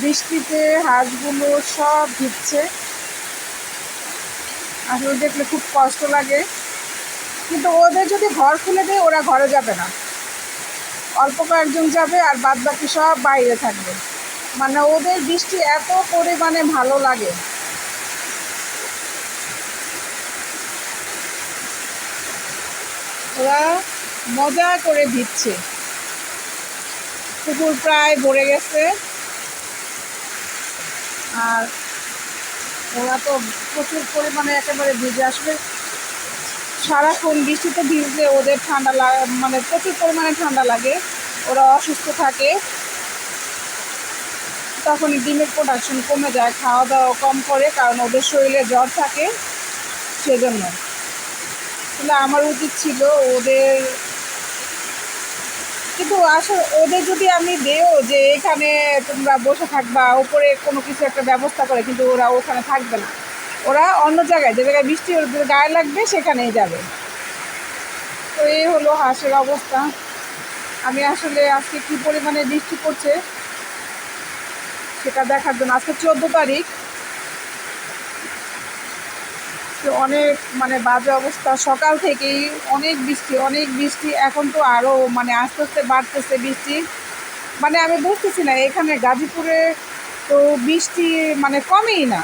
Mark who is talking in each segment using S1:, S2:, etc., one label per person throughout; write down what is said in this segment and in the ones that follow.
S1: বৃষ্টিতে হাঁসগুলো সব ভিজছে। আসলে দেখলে খুব কষ্ট লাগে। কিন্তু ওদের যদি ঘর খুলে দেয়, ওরা ঘরে যাবে না। অল্প কয়েকজন যাবে আর বাদ বাকি সব বাইরে থাকবে। মানে ওদের বৃষ্টি এত পরিমাণে ভালো লাগে। ওরা মজা করে ভিজছে। পুকুর প্রায় ভরে গেছে। আর ওরা তো প্রচুর পরিমাণে একেবারে ভিজে আসবে। সারাক্ষণ বৃষ্টিতে ভিজলে ওদের ঠান্ডা লাগে মানে প্রচুর পরিমাণে ঠান্ডা লাগে। ওরা অসুস্থ থাকে। তখনই ডিমের প্রোডাকশন কমে যায় খাওয়া দাওয়া কম করে কারণ ওদের শরীরে জ্বর থাকে সেজন্য। তাহলে আমার উচিত ছিল ওদের কিন্তু আসলে ওদের যদি আমি দেও যে এখানে তোমরা বসে থাকবা উপরে কোনো কিছু একটা ব্যবস্থা করে, কিন্তু ওরা ওখানে থাকবে না। ওরা অন্য জায়গায়, যে জায়গায় বৃষ্টি গায়ে লাগবে, সেখানেই যাবে। তো এই হলো হাঁসের অবস্থা। আমি আসলে আজকে কী পরিমাণে বৃষ্টি পড়ছে, সেটা দেখার জন্য। আজকে চোদ্দ তারিখ। অনেক মানে বাজে অবস্থা। সকাল থেকেই অনেক বৃষ্টি অনেক বৃষ্টি। এখন তো আরও মানে আস্তে আস্তে বাড়তেছে বৃষ্টি। মানে আমি বুঝতেছি না, এখানে গাজীপুরে তো বৃষ্টি মানে কমেই না।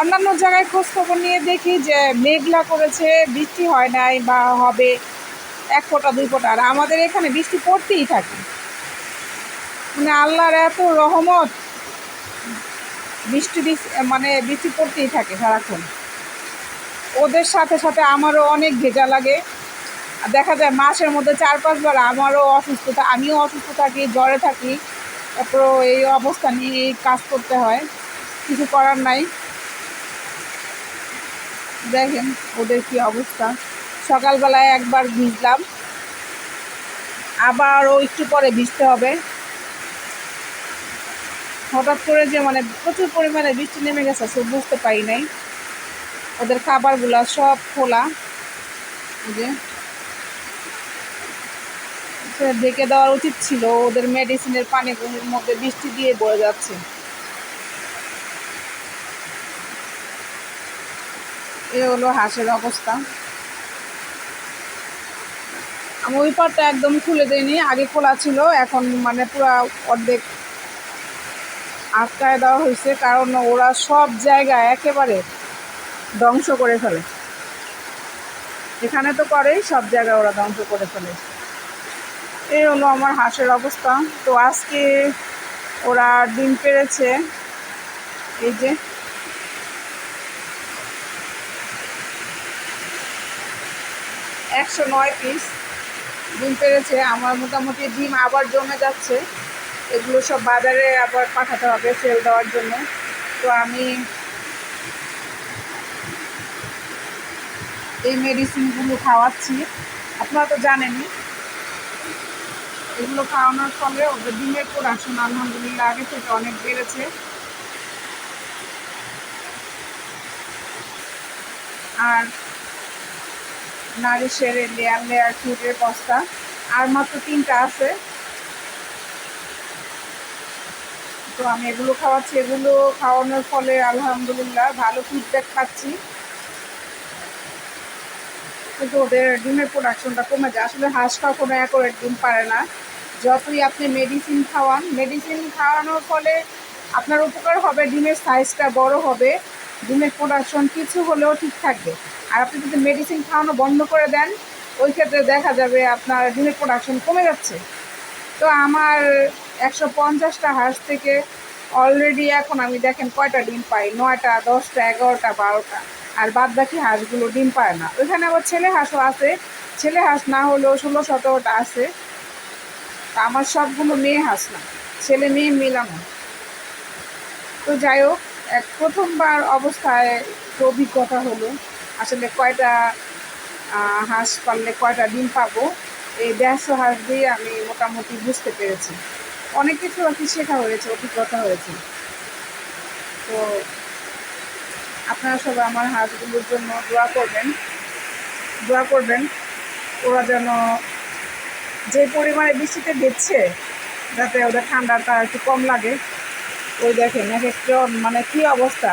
S1: অন্যান্য জায়গায় খোঁজখবর নিয়ে দেখি যে মেঘলা করেছে, বৃষ্টি হয় নাই বা হবে এক ফোঁটা, দুই ফোঁটা। আর আমাদের এখানে বৃষ্টি পড়তেই থাকে। মানে আল্লাহর এত রহমত বৃষ্টি মানে বৃষ্টি পড়তেই থাকে সারাক্ষণ। ওদের সাথে সাথে আমারও অনেক ভেজা লাগে। দেখা যায় মাসের মধ্যে চার পাঁচবার আমারও অসুস্থতা, আমিও অসুস্থ থাকি, জ্বরে থাকি। তারপর এই অবস্থা নিয়ে কাজ করতে হয়। কিছু করার নাই। দেখেন ওদের কি অবস্থা। সকালবেলায় একবার ভিজলাম। আবারও একটু পরে ভিজতে হবে। হঠাৎ করে যে মানে প্রচুর পরিমাণে বৃষ্টি নেমে গেছে, সে বুঝতে পারি নাই। ওদের খাবারগুলো সব খোলা। যে। ঢেকে দেওয়ার উচিত ছিল, ওদের মেডিসিনের পানিগুলোর মধ্যে বৃষ্টি দিয়ে বয়ে যাচ্ছে। এ হলো হাঁসের অবস্থা। আমি ওই পাটটা একদম খুলে দিইনি, আগে খোলা ছিল, এখন মানে পুরো অর্ধেক আটকায় দেওয়া হয়েছে, কারণ ওরা সব জায়গায় একেবারে ধ্বংস করে ফেলে। এখানে তো করেই সব জায়গায় ওরা ধ্বংস করে ফেলে। এই হলো আমার হাঁসের অবস্থা। তো আজকে ওরা ডিম পেরেছে এই যে। একশো নয় পিস ডিম পেরেছে আমার মোটামুটি ডিম আবার জমে যাচ্ছে। এগুলো সব বাজারে আবার পাঠাতে হবে সেল দেওয়ার জন্য। তো আমি এই মেডিসিনগুলো খাওয়াচ্ছি। আপনারা তো জানেনই, এগুলো খাওয়ানোর ফলে ওদের ডিমের প্রোডাকশন আলহামদুলিল্লাহ, আগে থেকে অনেক বেড়েছে। আর নারিশের লেয়ার লেয়ার ফ্রুটের বস্তা, আর মাত্র তিনটা আছে। তো আমি এগুলো খাওয়াচ্ছি। এগুলো খাওয়ানোর ফলে আলহামদুলিল্লাহ ভালো ফিডব্যাক পাচ্ছি। কিন্তু ওদের ডিমের প্রোডাকশনটা কমে যায়। আসলে হাঁস কখনো অ্যাকোরেট ডিম পারে না। যতই আপনি মেডিসিন খাওয়ান মেডিসিন খাওয়ানোর ফলে আপনার উপকার হবে, ডিমের সাইজটা বড় হবে, ডিমের প্রোডাকশন কিছু হলেও ঠিক থাকবে। আর আপনি যদি মেডিসিন খাওয়ানো বন্ধ করে দেন, ওই ক্ষেত্রে দেখা যাবে আপনার ডিমের প্রোডাকশন কমে যাচ্ছে। তো আমার একশো পঞ্চাশটা হাঁস থেকে অলরেডি এখন আমি দেখেন কয়টা ডিম পাই? নয়টা, দশটা, এগারোটা, বারোটা। আর বাদ বাকি হাঁসগুলো ডিম পায় না। ওইখানে আবার ছেলে হাঁসও আছে। ছেলে হাঁস না হলেও ষোলো, সতেরোটা আছে। তা আমার সবগুলো মেয়ে হাঁস না। ছেলে মেয়ে মিলানো। তো যাই হোক, এক প্রথমবার অবস্থায় অভিজ্ঞতা হলো। আসলে কয়টা হাঁস পারলে কয়টা ডিম পাবো? এই দেড়শো হাঁস দিয়ে আমি মোটামুটি বুঝতে পেরেছি। অনেক কিছু আর কি শেখা হয়েছে, অভিজ্ঞতা হয়েছে। তো আপনারা সবাই আমার হাঁসগুলোর জন্য দোয়া করবেন দোয়া করবেন, ওরা যেন যে পরিমাণে বৃষ্টিতে দিচ্ছে যাতে ওদের ঠান্ডাটা একটু কম লাগে। ওই দেখেন, এক একটা মানে কি অবস্থা?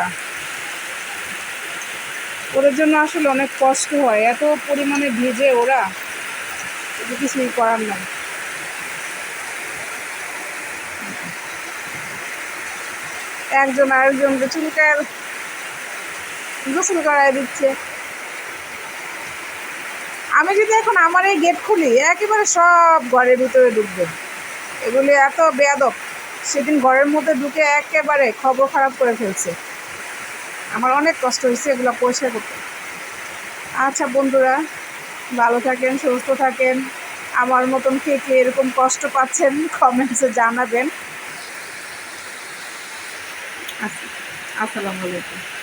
S1: ওদের জন্য আসলে অনেক কষ্ট হয়, এত পরিমাণে ভিজে ওরা কিছু কিছুই করার নাই। একজন আরেকজনকে চুলকায় গোসল করায় দিচ্ছে। আমি যদি এখন আমার এই গেট খুলি, একেবারে সব ঘরের ভিতরে ঢুকবে। এগুলি এত বেয়াদব, সেদিন ঘরের মধ্যে ঢুকে একেবারে খবর খারাপ করে ফেলছে। আমার অনেক কষ্ট হয়েছে এগুলো পরিষ্কার করতে। আচ্ছা বন্ধুরা, ভালো থাকেন, সুস্থ থাকেন। আমার মতন কে কে এরকম কষ্ট পাচ্ছেন কমেন্টসে জানাবেন। আসসালামু আলাইকুম।